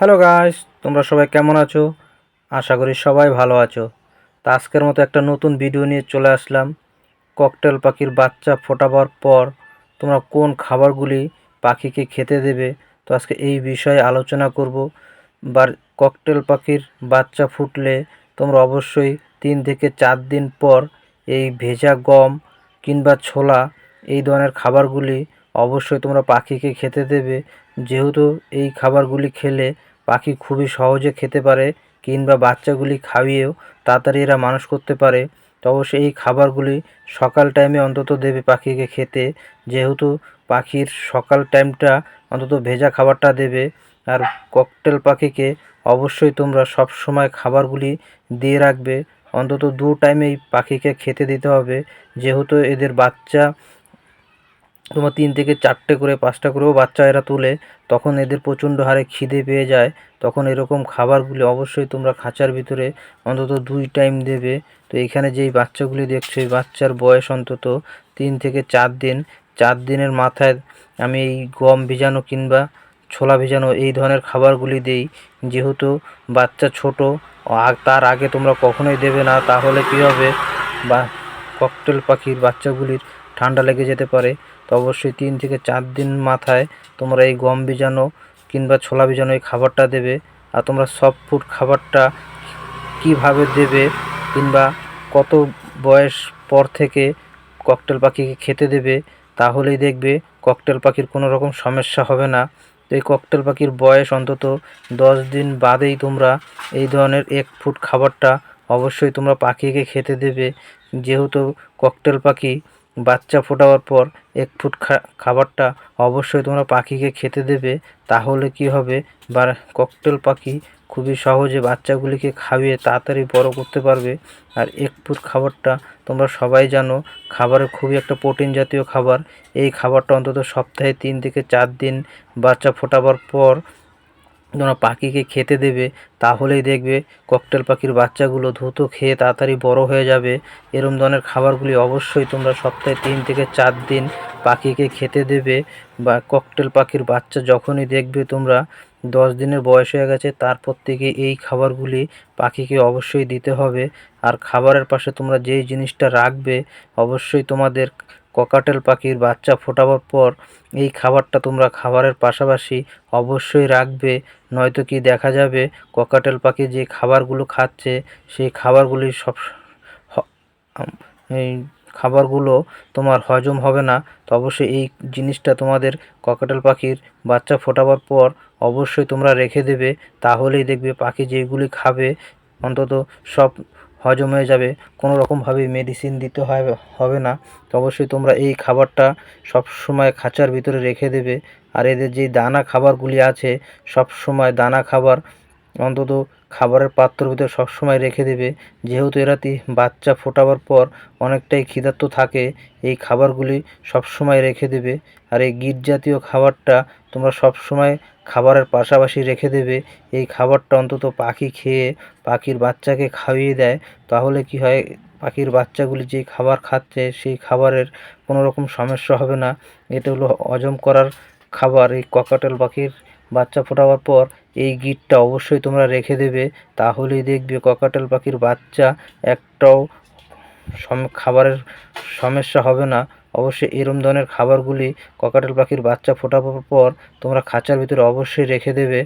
Hello guys, তোমরা সবাই কেমন আছো? আশা করি সবাই ভালো আছো। তো আজকের মতো একটা নতুন ভিডিও নিয়ে চলে আসলাম। ককটেল পাখির বাচ্চা ফোটাবার পর তোমরা কোন খাবারগুলি পাখিকে খেতে দেবে? তো আজকে এই বিষয়ে আলোচনা করব। বার ককটেল পাখির বাচ্চা ফুটলে তোমরা অবশ্যই তিন থেকে চার দিন পর এই ভেজা গম কিংবা ছোলা এই ধরনের খাবারগুলি অবশ্যই তোমরা পাখিকে খেতে দেবে। যেহেতু এই খাবারগুলি খেলে পাখি খুবই সহজে খেতে পারে কিংবা বাচ্চাগুলি খাইয়েও তাড়াতাড়ি এরা মানুষ করতে পারে। তো অবশ্যই এই খাবারগুলি সকাল টাইমে অন্তত দেবে পাখিকে খেতে। যেহেতু পাখির সকাল টাইমটা অন্তত ভেজা খাবারটা দেবে। আর ককটেল পাখিকে অবশ্যই তোমরা সব সময় খাবারগুলি দিয়ে রাখবে। অন্তত দু টাইমেই পাখিকে খেতে দিতে হবে। যেহেতু এদের বাচ্চা তোমার তিন থেকে চারটে করে, পাঁচটা করেও বাচ্চা এরা তোলে, তখন এদের প্রচণ্ড হারে খিদে পেয়ে যায়। তখন এরকম খাবারগুলি অবশ্যই তোমরা খাঁচার ভিতরে অন্তত দুই টাইম দেবে। তো এখানে যেই বাচ্চাগুলি দেখছ, এই বাচ্চার বয়স অন্তত তিন থেকে চার দিন। চার দিনের মাথায় আমি এই গম ভিজানো কিংবা ছোলা ভিজানো এই ধরনের খাবারগুলি দেই। যেহেতু বাচ্চা ছোটো তার আগে তোমরা কখনোই দেবে না, তাহলে কী হবে? বা ককটেল পাখির বাচ্চাগুলির ঠান্ডা লেগে যেতে পারে, তো অবশ্যই তিন থেকে চার দিন মাথায় তোমরা এই গম ভিজানো কিংবা ছোলা ভিজানো এই খাবারটা দেবে। আর তোমরা সফট ফুড খাবারটা কীভাবে দেবে কিংবা কত বয়স পর থেকে ককটেল পাখিকে খেতে দেবে, তাহলেই দেখবে ককটেল পাখির কোনো রকম সমস্যা হবে না। তো এই ককটেল পাখির বয়স অন্তত দশ দিন বাদেই তোমরা এই ধরনের এক ফুট খাবারটা অবশ্যই তোমরা পাখিকে খেতে দেবে। যেহেতু ককটেল পাখি বাচ্চা ফোটাবার পর এক ফুট খাবারটা অবশ্যই তোমরা পাখিকে খেতে দেবে, তাহলে কি হবে? বা ককটেল পাখি খুবই সহজে বাচ্চাগুলিকে খাইয়ে তাড়াতাড়ি বড় করতে পারবে। আর এক ফুট খাবারটা তোমরা সবাই জানো, খাবারে খুবই একটা প্রোটিন জাতীয় খাবার। এই খাবারটা অন্তত সপ্তাহে তিন থেকে চার দিন বাচ্চা ফোটাবার পর তোমরা পাখিকে খেতে দেবে, তাহলেই দেখবে ককটেল পাখির বাচ্চাগুলো দ্রুত খেয়ে তাড়াতাড়ি বড় হয়ে যাবে। এরম ধরনের খাবারগুলি অবশ্যই তোমরা সপ্তাহে তিন থেকে চার দিন পাখিকে খেতে দেবে বা ককটেল পাখির বাচ্চা যখনই দেখবে তোমরা দশ দিনের বয়স হয়ে গেছে, তারপর থেকে এই খাবারগুলি পাখিকে অবশ্যই দিতে হবে। আর খাবারের পাশে তোমরা যেই জিনিসটা রাখবে, অবশ্যই তোমাদের ককাটেল পাখির বাচ্চা ফোটাবার পর এই খাবারটা তোমরা খাবারের পাশাপাশি অবশ্যই রাখবে। নয়তো কি দেখা যাবে ককাটেল পাখি যে খাবারগুলো খাচ্ছে, সেই খাবারগুলি সব এই খাবারগুলো তোমার হজম হবে না। তো অবশ্যই এই জিনিসটা তোমাদের ককাটেল পাখির বাচ্চা ফোটাবার পর অবশ্যই তোমরা রেখে দেবে। তাহলেই দেখবে পাখি যেইগুলি খাবে, অন্তত সব হজম হয়ে যাবে, কোনো রকমভাবে মেডিসিন দিতে হয়, হবে না। তো অবশ্যই তোমরা এই খাবারটা সব সময় খাঁচার ভিতরে রেখে দেবে। আর এদের যেই দানা খাবারগুলি আছে সব সময় দানা খাবার অন্তত খাবারের পাত্রর ভিতরে সবসময় রেখে দেবে। যেহেতু এরা বাচ্চা ফোটাবার পর অনেকটাই ক্ষিধার্ত থাকে, এই খাবারগুলি সবসময় রেখে দেবে। আর এই গিট জাতীয় খাবারটা তোমরা সবসময় খাবারের পাশাপাশি রেখে দেবে। এই খাবারটা অন্তত পাখি খেয়ে পাখির বাচ্চাকে খাইয়ে দেয়। তাহলে কি হয়, পাখির বাচ্চাগুলি যে খাবার খাচ্ছে সেই খাবারের কোনো রকম সমস্যা হবে না। এটা হলো হজম করার খাবার। এই ককাটেল পাখির বাচ্চা ফোটাবার পর এই গিটটা অবশ্যই তোমরা রেখে দেবে, তাহলেই দেখবে ককাটাল পাখির বাচ্চা একটাও খাবারের সমস্যা হবে না। অবশ্যই এরম ধরনের খাবারগুলি ককাটাল পাখির বাচ্চা ফোটাবার পর তোমরা খাঁচার ভিতরে অবশ্যই রেখে দেবে।